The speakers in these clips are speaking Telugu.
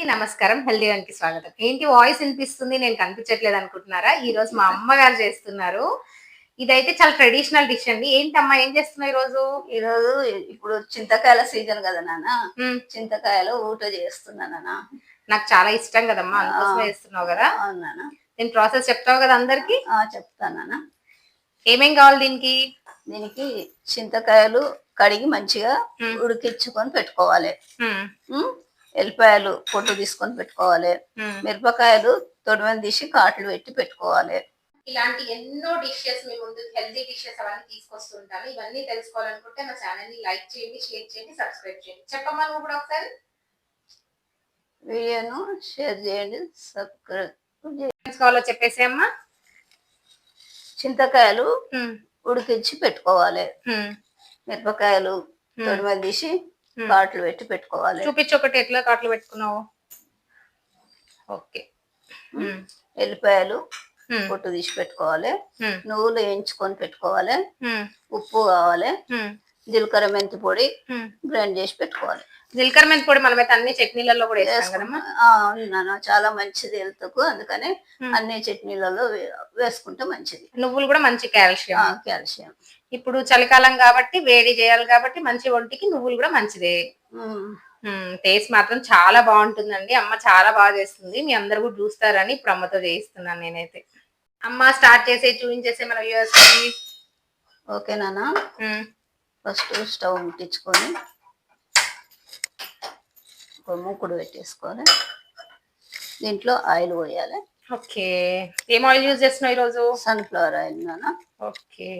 నమస్కారం. హెల్దీ కి స్వాగతం. ఏంటి వాయిస్ వినిపిస్తుంది? నేను కనిపించట్లేదు అనుకుంటున్నారా? ఈ రోజు మా అమ్మగారు చేస్తున్నారు. ఇదైతే చాలా ట్రెడిషనల్ డిష్ అండి. ఏంటమ్మా ఏం చేస్తున్నావు ఈ రోజు ఈ రోజు ఇప్పుడు చింతకాయల సీజన్ కదా నాన్న. చింతకాయలు ఊట చేస్తున్నా నాన్న. నాకు చాలా ఇష్టం కదమ్మా చేస్తున్నావు కదా? అవును నేను ప్రాసెస్ చెప్తావు కదా అందరికి? ఆ, చెప్తాను ఏమేం కావాలి దీనికి? దీనికి చింతకాయలు కడిగి మంచిగా మ్మ్. ఉడికించుకొని పెట్టుకోవాలి? ఎల్లిపాయలు పొట్టు తీసుకొని పెట్టుకోవాలి. మిరపకాయలు తొడిమని తీసి కాట్లు పెట్టి పెట్టుకోవాలి ఇలాంటి ఎన్నో డిషెస్ మీ ముందు హెల్దీ డిషెస్ అవన్నీ తీసుకొస్తుంటాను ఇవన్నీ తెలుసుకోవాలనుకుంటే నా ఛానల్ని లైక్ చేయండి షేర్ చేయండి సబ్స్క్రైబ్ చేయండి చెప్పమ్మా నువ్వు కూడా ఒకసారి వీడియోను షేర్ చేయండి సబ్స్క్రైబ్. తెలుసుకోవాలో చెప్పేసి అమ్మా చింతకాయలు. ఉడికించి పెట్టుకోవాలి. మిరపకాయలు మ్మ్. తొడిమని తీసి. కాట్లు పెట్టి పెట్టుకోవాలి చూపించి ఒకటి ఎట్లా కాట్లు పెట్టుకున్నావు ఓకే. ఎల్లిపాయలు. పొట్టు తీసి పెట్టుకోవాలి. నువ్వులు వేయించుకొని పెట్టుకోవాలి. ఉప్పు కావాలి. జీలకర్ర మెంతి పొడి. గ్రైండ్ చేసి పెట్టుకోవాలి జీలకర్ర మెంతి పొడి మనమైతే అన్ని చట్నీలలో కూడా అవును చాలా మంచిది హెల్త్కు. అందుకని. అన్ని చట్నీలలో వేసుకుంటే మంచిది. నువ్వులు కూడా మంచి కాల్షియం. కాల్షియం. ఇప్పుడు చలికాలం కాబట్టి వేడి చేయాలి కాబట్టి మంచి ఒంటికి నువ్వులు కూడా మంచిదే. టేస్ట్ మాత్రం చాలా బాగుంటుందండి. అమ్మ చాలా బాగా చేస్తుంది. మీ అందరు కూడా చూస్తారని ఇప్పుడు అమ్మతో చేయిస్తున్నాను నేనైతే. అమ్మ స్టార్ట్ చేసే చూపించేసే మన వ్యూవర్స్ ఓకే నాన్న. ఫస్ట్ స్టవ్ ముట్టించుకొని ఒక మూకుడు పెట్టేసుకోవాలి దీంట్లో ఆయిల్ పోయాలి. ఓకే. ఏం ఆయిల్ యూజ్ చేస్తున్నావు ఈరోజు? సన్ఫ్లవర్ ఆయిల్ నాన్న. ఓకే.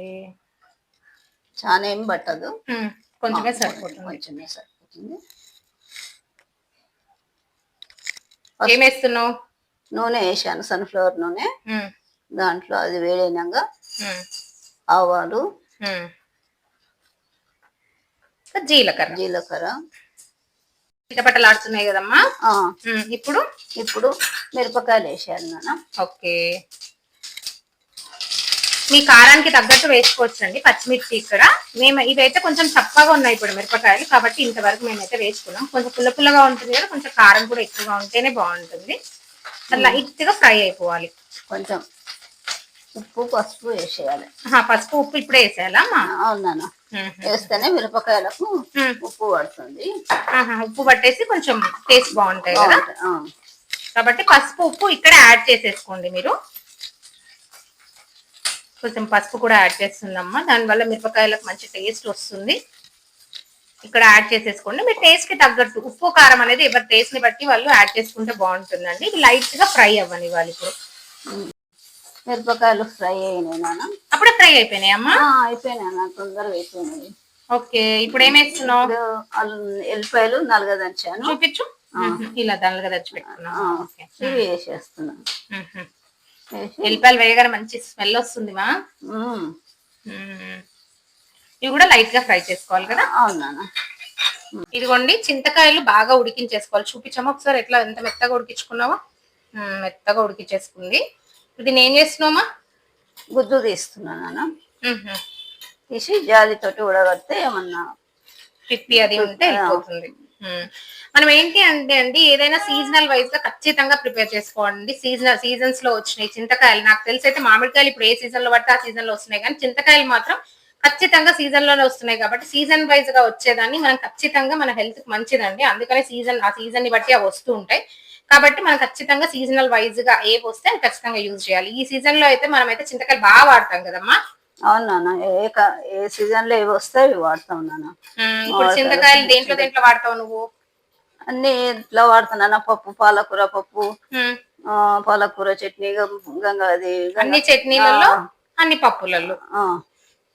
చాలా ఏం పట్టదు. కొంచెమే సరిపోతుంది. కొంచెమే సరిపోతుంది. ఏం వేస్తున్నావు? నూనె వేసాను సన్ఫ్లవర్ నూనె. దాంట్లో అది వేడైనాక ఆవాలు జీలకర్ర. జీలకర్ర. చిటపటలాడుతున్నాయి కదమ్మా? ఇప్పుడు? ఇప్పుడు మిరపకాయలు వేసాను నాన్న. ఓకే. మీ కారానికి తగ్గట్టు వేసుకోవచ్చు అండి పచ్చిమిర్చి ఇక్కడ. మేము ఇవైతే కొంచెం చప్పగా ఉన్నాయి ఇప్పుడు మిరపకాయలు కాబట్టి ఇంతవరకు మేమైతే వేసుకున్నాం. కొంచెం పుల్ల పుల్లగా ఉంటుంది కదా కొంచెం కారం కూడా ఎక్కువగా ఉంటేనే బాగుంటుంది. గా ఫ్రై అయిపోవాలి. కొంచెం ఉప్పు పసుపు వేసేయాలి. పసుపు ఉప్పు ఇప్పుడే వేసేయాలా? అవును. వేస్తేనే మిరపకాయలకు. ఉప్పు పడుతుంది. ఉప్పు పట్టేసి కొంచెం టేస్ట్ బాగుంటాయి కదా? కాబట్టి పసుపు ఉప్పు ఇక్కడ యాడ్ చేసేసుకోండి మీరు. కొంచెం పసుపు కూడా యాడ్ చేస్తుందమ్మా. దానివల్ల మిరపకాయలకు మంచి టేస్ట్ వస్తుంది. ఇక్కడ యాడ్ చేసేసుకోండి. మీ టేస్ట్కి తగ్గట్టు ఉప్పు కారం అనేది ఎవరి టేస్ట్ని బట్టి వాళ్ళు యాడ్ చేసుకుంటే బాగుంటుందండి. ఇది లైట్గా ఫ్రై అవ్వనివ్వాలి ఇప్పుడు. మిరపకాయలు ఫ్రై అయినాయి నాన్న. ఫ్రై అయిపోయినాయి అమ్మా అయిపోయినాయి తొందరగా అయిపోయినాయి. ఓకే ఇప్పుడు ఏం వేస్తున్నావు? ఎల్లిపాయలు నలగదంచాను చూపించు. మ్మ్. ఇలా దానిగా తెచ్చి పెట్టుకున్నాం వేసేస్తున్నాను ఎల్లిపాయలు వేయగానే మంచి స్మెల్ వస్తుంది మా. ఇవి కూడా లైట్గా ఫ్రై చేసుకోవాలి కదా? అవును ఇదిగోండి చింతకాయలు బాగా ఉడికించేసుకోవాలి. చూపించమ్మా ఒకసారి ఎట్లా ఎంత మెత్తగా ఉడికించుకున్నావా? మెత్తగా ఉడికించేసుకుంది. ఇది నేను చేస్తున్నామా గుజ్జు తీస్తున్నాను నాన్న. తీసి జాలితోటి ఉడగడితే ఏమన్నా పిప్పి అది ఉంటే. మనం ఏంటి అంటే అండి ఏదైనా సీజనల్ వైజ్గా ఖచ్చితంగా ప్రిపేర్ చేసుకోండి సీజనల్ సీజన్స్లో వచ్చినాయి చింతకాయలు. నాకు తెలిసి అయితే మామిడికాయలు ఇప్పుడు ఏ సీజన్లో పడితే ఆ సీజన్లో వస్తున్నాయి. కానీ చింతకాయలు మాత్రం ఖచ్చితంగా సీజన్లోనే వస్తున్నాయి కాబట్టి సీజన్ వైజ్గా వచ్చేదాన్ని మనం ఖచ్చితంగా మన హెల్త్కి మంచిదండి. అందుకనే సీజన్ ఆ సీజన్ని బట్టి అవి వస్తూ ఉంటాయి. కాబట్టి మనం ఖచ్చితంగా సీజనల్ వైజ్గా ఏ వస్తే అవి ఖచ్చితంగా యూజ్ చేయాలి. ఈ సీజన్లో అయితే మనం అయితే చింతకాయలు బాగా వాడతాం కదమ్మా. అవును నాన్న ఏ ఏ సీజన్లో ఏవి వస్తాయి అవి వాడతాం నాన్న. ఇప్పుడు చింతకాయలు దేంట్లో దేంట్లో వాడతావు నువ్వు? అన్ని ఇట్లా వాడుతున్నాను పప్పు పాలకూర పప్పు పాలకూర చట్నీ గం- గంగా అది గంగా- అన్ని చట్నీలలో అన్ని పప్పులలో. ఆ,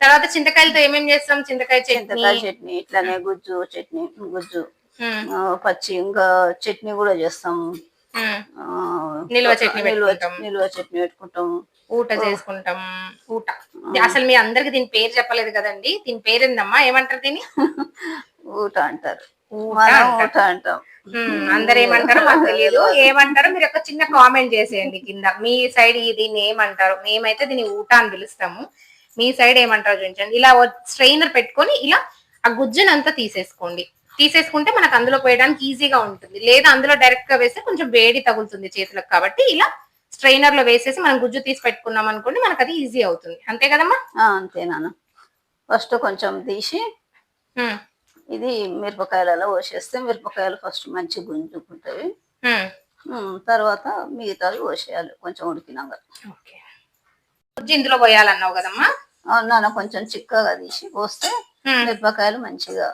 తర్వాత చింతకాయలతో ఏమేం చేస్తాం? చింతకాయ చట్నీ. చింతకాయ చట్నీ ఇట్లానే గుజ్జు చట్నీ గుజ్జు. పచ్చి ఇంకా చట్నీ కూడా చేస్తాం. ఉమ్. ఆ, నిల్వ చట్నీ నిల్వ చట్నీ పెట్టుకుంటాం. ఊట చేసుకుంటాం. ఊట. అసలు మీ అందరికి దీని పేరు చెప్పలేదు కదండి. దీని పేరు ఏందమ్మా? ఏమంటారు దీన్ని? ఊట అంటారు. ఊట అంటాం. అందరు ఏమంటారో మాకు తెలియదు ఏమంటారో మీరు ఒక చిన్న కామెంట్ చేసేయండి కింద. మీ సైడ్ దీన్ని ఏమంటారు? మేమైతే దీన్ని ఊట అని పిలుస్తాము. మీ సైడ్ ఏమంటారో చూపించండి. ఇలా స్ట్రైనర్ పెట్టుకొని ఇలా ఆ గుజ్జునంతా తీసేసుకోండి. తీసేసుకుంటే మనకు అందులో పోయడానికి ఈజీగా ఉంటుంది. లేదా అందులో డైరెక్ట్గా వేస్తే కొంచెం వేడి తగులుతుంది చేతులకు కాబట్టి ఇలా స్ట్రైనర్లో వేసేసి మనం గుజ్జు తీసి పెట్టుకున్నాం అనుకోండి మనకు అది ఈజీ అవుతుంది. అంతే కదమ్మా? ఆ, అంతే నాన్న. ఫస్ట్ కొంచెం తీసి ఇది మిరపకాయలలో పోసేస్తే మిరపకాయలు ఫస్ట్ మంచి గుంజుకుంటాయి తర్వాత మిగతావి పోసేయాలి. కొంచెం ఉడికినాక. గుజ్జు ఇందులో పోయాలన్నావు కదమ్మా? నాన్న కొంచెం చిక్కగా తీసి పోస్తే మిరపకాయలు మంచిగా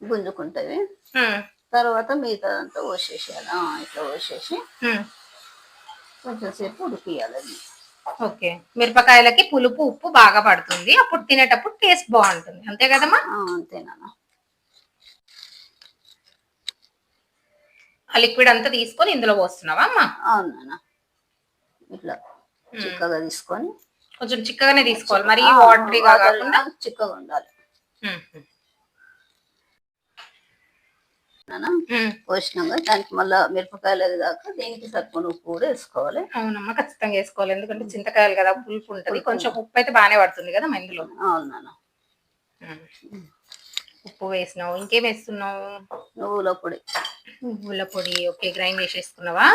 గుంజుకుంటాయి ఉమ్, తర్వాత మిగతాదంతా పోసేసేయాలి. ఆ, ఇట్లా పోసేసి. కొంచెం సేపు ఉడికియాలి. ఓకే. మిరపకాయలకి పులుపు ఉప్పు బాగా పడుతుంది. అప్పుడు తినేటప్పుడు టేస్ట్ బాగుంటుంది. అంతే కదమ్మా? ఆ, అంతే నాన్న. ఆ లిక్విడ్ అంతా తీసుకొని ఇందులో పోస్తున్నావా అమ్మా? అవును ఇట్లా చిక్కగా తీసుకొని కొంచెం చిక్కగానే తీసుకోవాలి. మరి వాటరీగా వాటర్ కాకుండా? చిక్కగా ఉండాలి. ఉమ్. పోసినాక దానికి మళ్ళా మిరపకాయలు అది దాకా దీనికి సరిపోయిన ఉప్పు కూడా వేసుకోవాలి? అవునమ్మా ఖచ్చితంగా వేసుకోవాలి. ఎందుకంటే చింతకాయలు కదా పులుపు ఉంటది. కొంచెం ఉప్పు అయితే బాగానే పడుతుంది కదా మా ఇందులో? అవును. ఉప్పు వేసినావు. ఇంకేం వేస్తున్నావు? నువ్వుల పొడి. నువ్వుల పొడి. Okay grind చేసేసుకున్నావా?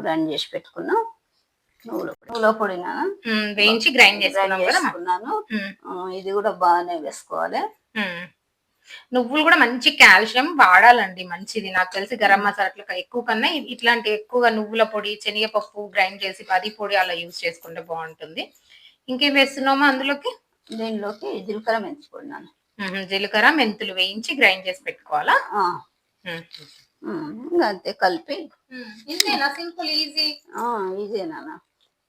గ్రైండ్ చేసి పెట్టుకున్నాం. నువ్వుల పొడి. నువ్వుల పొడి వేయించి గ్రైండ్ చేసుకున్నాను. ఇది కూడా బాగానే వేసుకోవాలి. నువ్వులు కూడా మంచి కాల్షియం వాడాలండి మంచిది. నాకు తెలిసి గరం మసాలా ఎక్కువ కన్నా ఇట్లాంటి ఎక్కువగా నువ్వుల పొడి శనగపప్పు గ్రైండ్ చేసి పది పొడి అలా యూజ్ చేసుకుంటే బాగుంటుంది. ఇంకేం వేస్తున్నామా అందులోకి? దీనిలోకి జీలకర్ర మెంతిపొడి నాన్న ఉహు, జీలకర్ర మెంతులు వేయించి గ్రైండ్ చేసి పెట్టుకోవాలా? అంతే కలిపి. Simple easy. నాన్న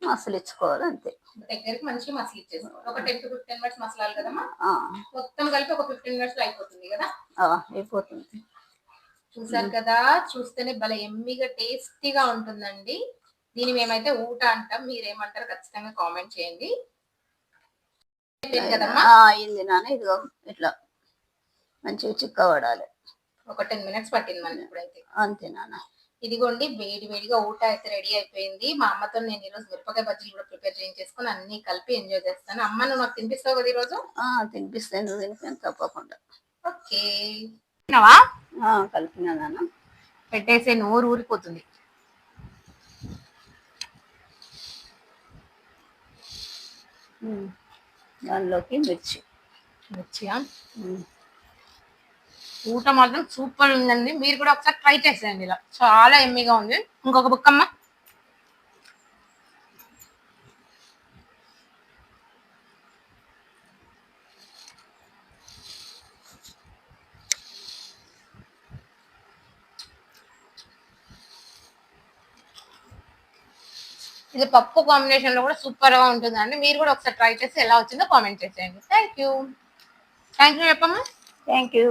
మసలు ఇచ్చుకోవాలి అంతే. దగ్గరికి మంచిగా మసాలా ఇచ్చేసుకోవాలి. ఒక టెన్ టు ఫిఫ్టీన్ మినిట్స్ మసాలాలు కదమ్మా? మొత్తం కలిపి ఒక ఫిఫ్టీన్ మినిట్స్లో అయిపోతుంది కదా? అయిపోతుంది. చూసారు కదా? చూస్తేనే భలే ఎమ్మిగా టేస్టీగా ఉంటుందండి. దీన్ని మేమైతే ఊట అంటాం. మీరేమంటారు ఖచ్చితంగా కామెంట్ చేయండి. కదమ్మా? అయింది నాన్న. ఇదిగో ఇట్లా మంచిగా చిక్క పడాలి ఒక టెన్ మినిట్స్ పట్టింది మనకి ఇప్పుడైతే. అంతే నాన్న. ఇదిగోండి వేడి వేడిగా ఊట అయితే రెడీ అయిపోయింది. మా అమ్మతో నేను ఈరోజు మిరపకాయ బజ్జీలు కూడా ప్రిపేర్ చేయించేసుకొని అన్ని కలిపి ఎంజాయ్ చేస్తాను. అమ్మ నువ్వు నాకు తినిపిస్తావు కదా ఈరోజు? ఆ, తినిపిస్తే నువ్వు తినిపిస్తాను తప్పకుండా. ఓకే. తిన్నావా? ఆ, కలిపినా నాన్న. పెట్టేసే నోరు ఊరిపోతుంది. దానిలోకి మిర్చి. ఉమ్, ఊట మాత్రం సూపర్ ఉందండి. మీరు కూడా ఒకసారి ట్రై చేసేయండి ఇలా. చాలా ఎమ్మిగా ఉంది. ఇంకొక బుక్ అమ్మ. ఇది పప్పు కాంబినేషన్లో కూడా సూపర్గా ఉంటుందండి. మీరు కూడా ఒకసారి ట్రై చేసి ఎలా వచ్చిందో కామెంట్ చేసేయండి. థ్యాంక్ యూ థ్యాంక్ యూ చెప్పమ్మా. Thank you